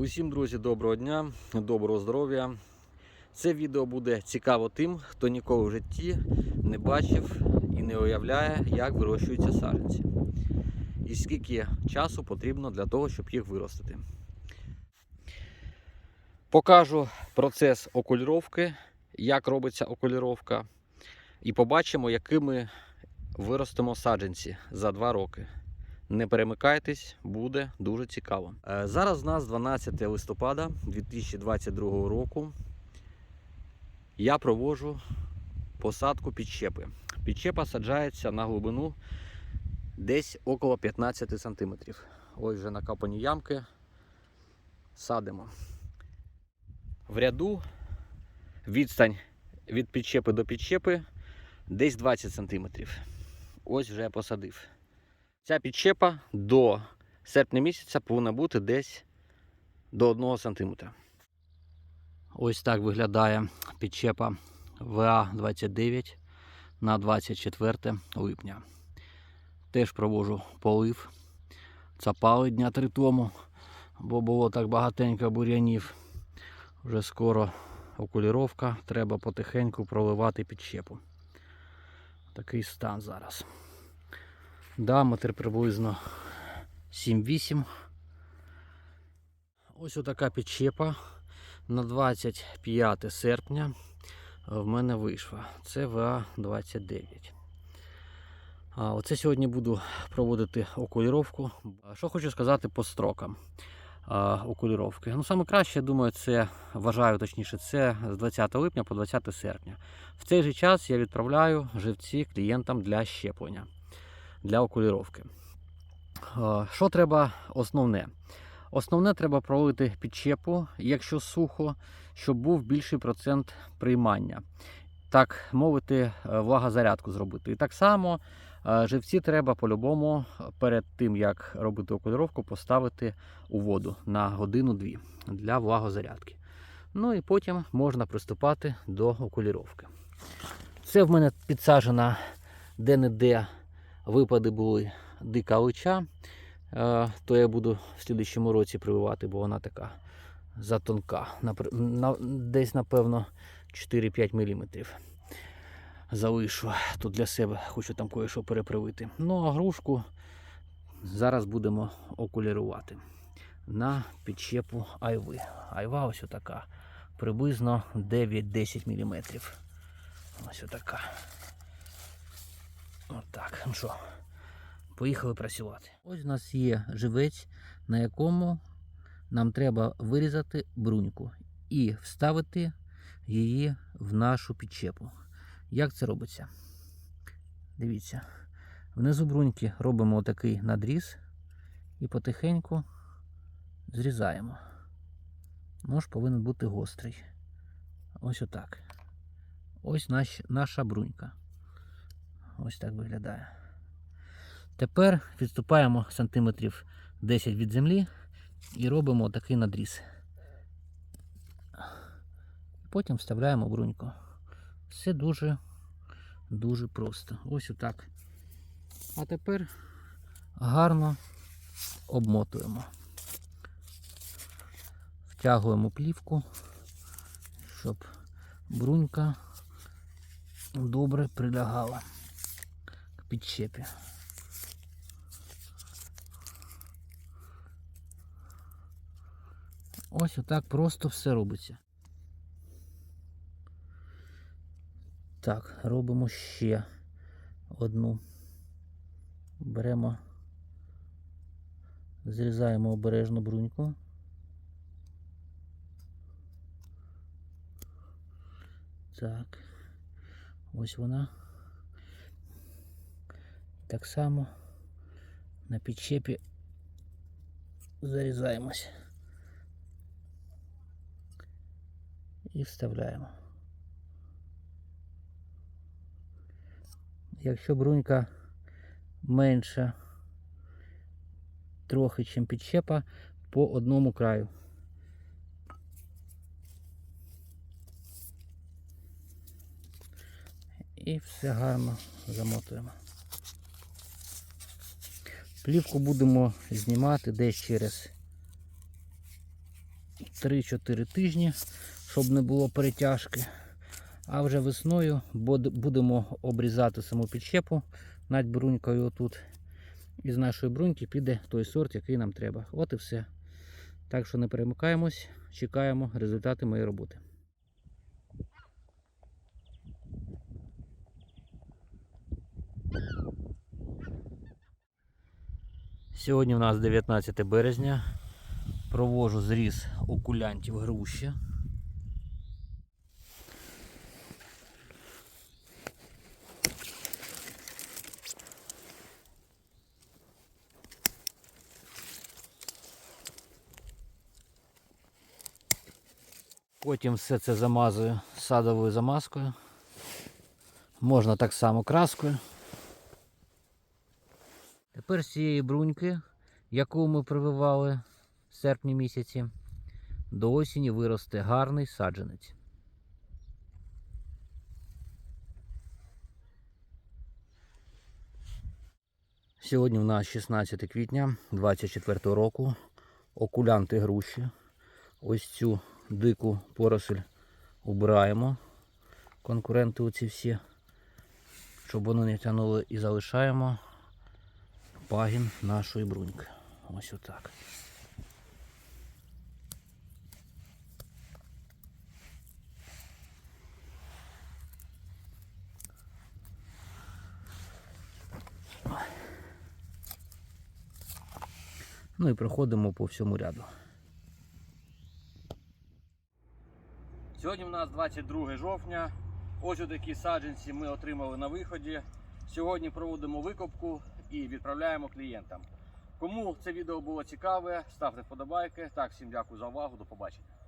Усім, друзі, доброго дня, доброго здоров'я. Це відео буде цікаво тим, хто ніколи в житті не бачив і не уявляє, як вирощуються саджанці. І скільки часу потрібно для того, щоб їх виростити. Покажу процес окуліровки, як робиться окуліровка, і побачимо, якими виростимо саджанці за 2 роки. Не перемикайтесь, буде дуже цікаво. Е, Зараз у нас 12 листопада 2022 року. Я проводжу посадку підщепи. Підщепа саджається на глибину десь около 15 см. Ось вже накапані ямки. Садимо. В ряду відстань від підщепи до підщепи десь 20 см. Ось вже я посадив. Ця підчепа до серпня місяця повинна бути десь до 1 см. Ось так виглядає підчепа ВА-29 на 24 липня. Теж провожу полив. Цапали дня три тому, бо було так багатенько бур'янів. Вже скоро окуліровка, треба потихеньку проливати підчепу. Такий стан зараз. Діаметр приблизно 7-8. Ось отака підчепа на 25 серпня в мене вийшла. Це ВА-29. А, Оце сьогодні буду проводити окуліровку. Що хочу сказати по строкам а, окуліровки. Ну, саме краще, я думаю, це вважаю точніше, це з 20 липня по 20 серпня. В цей же час я відправляю живці клієнтам для щеплення для окуліровки. Що треба основне? Основне треба пролити підчепу, якщо сухо, щоб був більший процент приймання. Так мовити, е, влагозарядку зробити. І так само е, живці треба по-любому перед тим, як робити окуліровку, поставити у воду на годину-дві для влагозарядки. Ну і потім можна приступати до окуліровки. Це в мене підсаджена де-не-де випади були дика лича, е, то я буду в слідчому році прививати, бо вона така затонка. Десь, напевно, 4-5 мм. Залишу тут для себе, хочу там кое-що перепривити. Ну, а грушку зараз будемо окулірувати на підчепу айви. Айва ось така. Приблизно 9-10 мм. Ось така. Отак, ну що, поїхали працювати. Ось у нас є живець, на якому нам треба вирізати бруньку і вставити її в нашу підчепу. Як це робиться? Дивіться, внизу бруньки робимо отакий надріз і потихеньку зрізаємо. Нож повинен бути гострий. Ось отак. Ось наш, наша брунька. Ось так виглядає. Тепер відступаємо сантиметрів 10 від землі і робимо такий надріз. Потім вставляємо бруньку. Все дуже дуже просто. Ось отак. А тепер гарно обмотуємо. Втягуємо плівку, щоб брунька добре прилягала підчепі. Ось отак просто все робиться. Так, робимо ще одну. Беремо, зрізаємо обережно бруньку. Так, ось вона. Так само на підчепі зарізаємось і вставляємо. Якщо брунька менша трохи, чим підчепа, по одному краю. І все гарно замотуємо. Плівку будемо знімати десь через 3-4 тижні, щоб не було перетяжки. А вже весною будемо обрізати саму підщепу над брунькою отут. І з нашої бруньки піде той сорт, який нам треба. От і все. Так що не перемикаємось, чекаємо результати моєї роботи. Сьогодні у нас 19 березня. Провожу зріз окулянтів груші. Потім все це замазую садовою замазкою. Можна так само краскою. Тепер з цієї бруньки, яку ми прививали в серпні місяці, до осені виросте гарний саджанець. Сьогодні в нас 16 квітня 24 року. Окулянти груші. Ось цю дику поросль убираємо. Конкуренти оці всі, щоб вони не тягнули і залишаємо пагін нашої бруньки. Ось отак. Ну і проходимо по всьому ряду. Сьогодні у нас 22 жовтня. Ось такі саджанці ми отримали на виході. Сьогодні проводимо викопку і відправляємо клієнтам. Кому це відео було цікаве, ставте вподобайки. Так, всім дякую за увагу. До побачення.